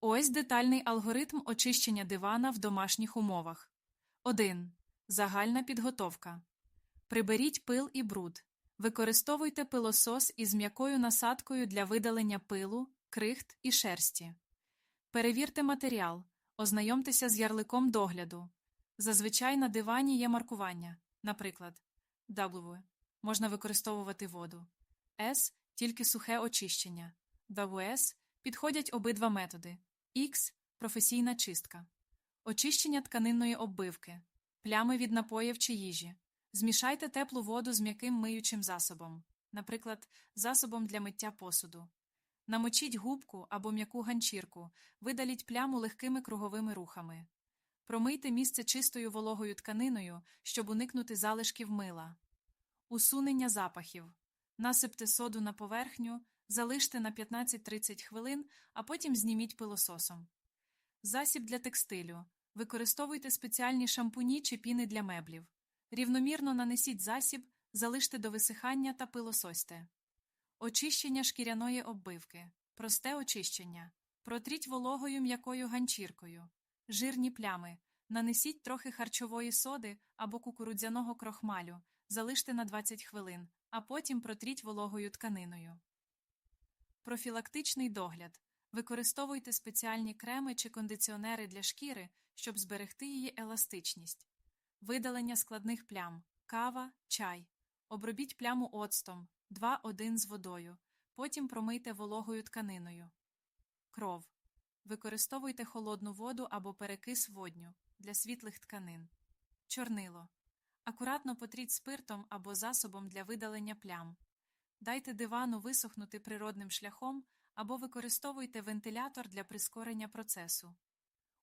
Ось детальний алгоритм очищення дивана в домашніх умовах. 1. Загальна підготовка. Приберіть пил і бруд. Використовуйте пилосос із м'якою насадкою для видалення пилу, крихт і шерсті. Перевірте матеріал. Ознайомтеся з ярликом догляду. Зазвичай на дивані є маркування, наприклад, W. Можна використовувати воду. S – тільки сухе очищення. WS – підходять обидва методи. X – професійна чистка. Очищення тканинної оббивки. Плями від напоїв чи їжі. Змішайте теплу воду з м'яким миючим засобом, наприклад, засобом для миття посуду. Намочіть губку або м'яку ганчірку, видаліть пляму легкими круговими рухами. Промийте місце чистою вологою тканиною, щоб уникнути залишків мила. Усунення запахів. Насипте соду на поверхню, залиште на 15-30 хвилин, а потім зніміть пилососом. Засіб для текстилю. Використовуйте спеціальні шампуні чи піни для меблів. Рівномірно нанесіть засіб, залиште до висихання та пилососьте. Очищення шкіряної оббивки. Просте очищення. Протріть вологою м'якою ганчіркою. Жирні плями. Нанесіть трохи харчової соди або кукурудзяного крохмалю, залиште на 20 хвилин, а потім протріть вологою тканиною. Профілактичний догляд. Використовуйте спеціальні креми чи кондиціонери для шкіри, щоб зберегти її еластичність. Видалення складних плям. Кава, чай. Обробіть пляму оцтом 2-1 з водою. Потім промийте вологою тканиною. Кров. Використовуйте холодну воду або перекис водню для світлих тканин. Чорнило. Акуратно потріть спиртом або засобом для видалення плям. Дайте дивану висохнути природним шляхом або використовуйте вентилятор для прискорення процесу.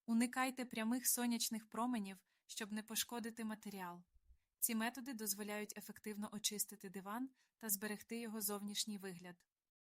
Уникайте прямих сонячних променів, щоб не пошкодити матеріал. Ці методи дозволяють ефективно очистити диван та зберегти його зовнішній вигляд.